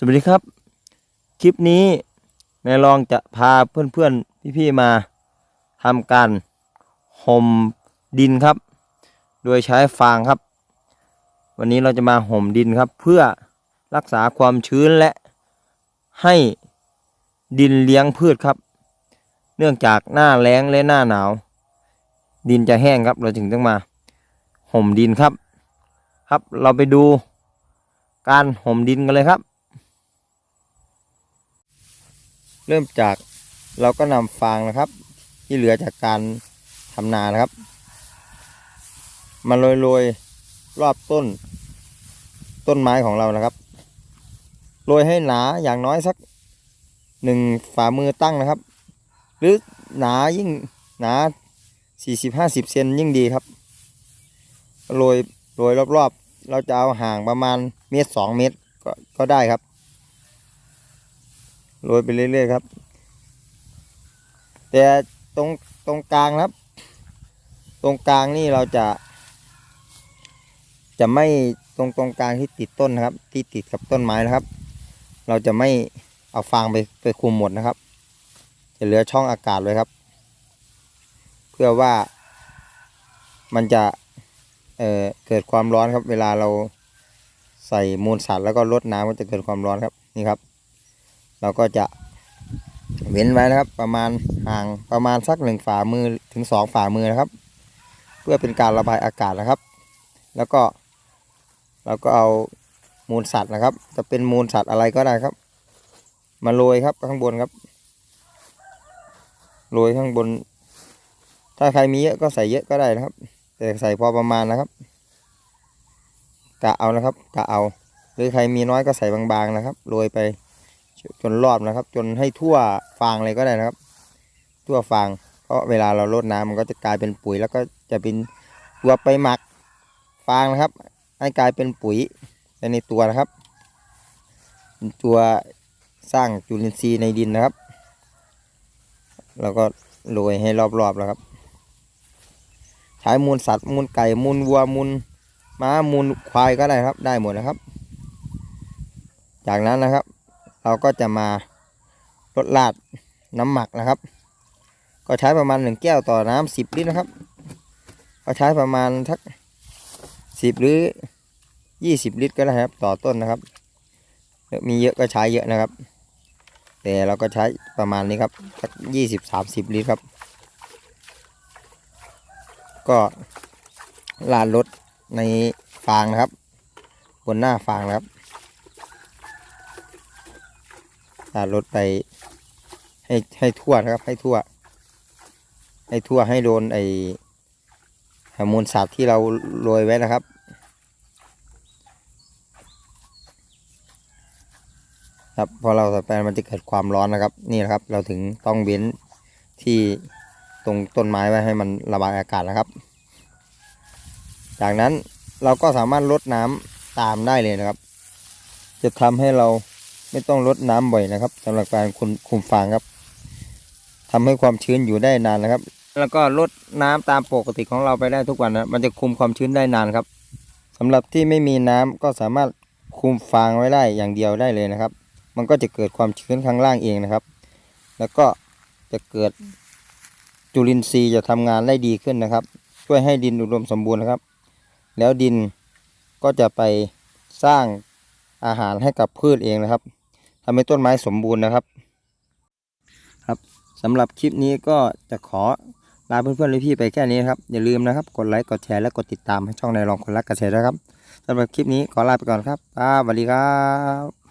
สวัสดีครับ คลิปนี้นายรองจะพาเพื่อนๆพี่ๆมาทำการห่มดินครับ โดยใช้ฟางครับ วันนี้เราจะมาห่มดินครับ เพื่อรักษาความชื้นและให้ดินเลี้ยงพืชครับ เนื่องจากหน้าแล้งและหน้าหนาว ดินจะแห้งครับ เราจึงต้องมาห่มดินครับ ครับเราไปดูการห่มดินกันเลยครับ เริ่มจากเราก็นำฟางนะครับ ที่เหลือจากการทำนานะครับ มาโรยๆรอบต้น ต้นไม้ของเรานะครับโรยให้หนาอย่างน้อยสักหนึ่งฝ่ามือตั้งนะครับ หรือหนายิ่งหนาสี่สิบห้าสิบเซนยิ่งดีครับโรยโรยรอบๆ เราจะเอาห่างประมาณเมตรสองเมตรก็ก็ได้ครับ โรยไปเรื่อยๆครับ แต่ตรงตรงกลางครับ ตรงกลางนี่เราจะ จะไม่ตรงตรงกลางที่ติดต้นนะครับ ที่ติดกับต้นไม้นะครับ เราจะไม่เอาฟางไปไปคุมหมดนะครับ จะเหลือช่องอากาศเลยครับ เพื่อว่ามันจะเอ่อเกิดความร้อนครับ เวลาเราใส่มูลสัตว์แล้วก็ลดน้ำก็จะเกิดความร้อนครับนี่ครับ เราก็จะเว้นไว้นะครับ ประมาณห่างประมาณสักหนึ่งฝ่ามือถึงสองฝ่ามือนะครับ เพื่อเป็นการระบายอากาศนะครับ แล้วก็เราก็เอามูลสัตว์นะครับ จะเป็นมูลสัตว์อะไรก็ได้ครับ มาโรยครับข้างบนครับโรยข้างบน ถ้าใครมีเยอะก็ใส่เยอะก็ได้นะครับ แต่ใส่พอประมาณนะครับกะเอานะครับกะเอา หรือใครมีน้อยก็ใส่บางๆนะครับโรยไป จนรอบนะครับ จนให้ทั่วฟางเลยก็ได้นะครับ ทั่วฟางเพราะเวลาเราลดน้ำมันก็จะกลายเป็นปุ๋ย แล้วก็จะเป็นตัวไปหมักฟางนะครับ ให้กลายเป็นปุ๋ยในตัวนะครับตัวสร้างจุลินทรีย์ในดินนะครับ แล้วก็โรยให้รอบๆแล้วครับ ใช้มูลสัตว์มูลไก่มูลวัวมูลม้ามูลควายก็ได้ครับ ได้หมดนะครับ จากนั้นนะครับ เราก็จะมาลดลาดน้ำหมักนะครับ ก็ใช้ประมาณหนึ่งแก้วต่อน้ำสิบลิตรนะครับ ก็ใช้ประมาณทักสิบหรือยี่สิบลิตรก็ได้ครับ ต่อต้นนะครับ มีเยอะก็ใช้เยอะนะครับ แต่เราก็ใช้ประมาณนี้ครับสักยี่สิบสามสิบลิตรครับ ก็ลาดรถในฟางนะครับ บนหน้าฟางนะครับ ตัดรถไป ให้ให้ทั่วนะครับ ให้ทั่ว ให้ทั่วให้โดนไอฮอร์โมนสัตว์ที่เราโรยไว้นะครับครับพอเราใส่ไปมันจะเกิดความร้อนนะครับ นี่นะครับ เราถึงต้องเว้นที่ตรงต้นไม้ไว้ให้มันระบายอากาศนะครับ จากนั้นเราก็สามารถลดน้ำตามได้เลยนะครับ จะทำให้เรา ไม่ต้องลดน้ำบ่อยนะครับสำหรับการคุมคุมฟางครับทำให้ความชื้นอยู่ได้นานนะครับ แล้วก็ลดน้ำตามปกติของเราไปได้ทุกวันนะมันจะคุมความชื้นได้นานครับสำหรับที่ไม่มีน้ำก็สามารถคุมฟางไว้ได้อย่างเดียวได้เลยนะครับ มันก็จะเกิดความชื้นข้างล่างเองนะครับ แล้วก็จะเกิดจุลินทรีย์จะทำงานได้ดีขึ้นนะครับ ช่วยให้ดินอุดมสมบูรณ์นะครับ แล้วดินก็จะไปสร้างอาหารให้กับพืชเองนะครับ ทำให้ต้นไม้สมบูรณ์นะครับ ครับสำหรับคลิปนี้ก็จะขอลาเพื่อนๆพี่ๆไปแค่นี้ครับอย่าลืมนะครับ กดไลค์กดแชร์และกดติดตามให้ช่องในรองคนรักเกษตรนะครับสำหรับคลิปนี้ขอลาไปก่อนครับสวัสดีครับ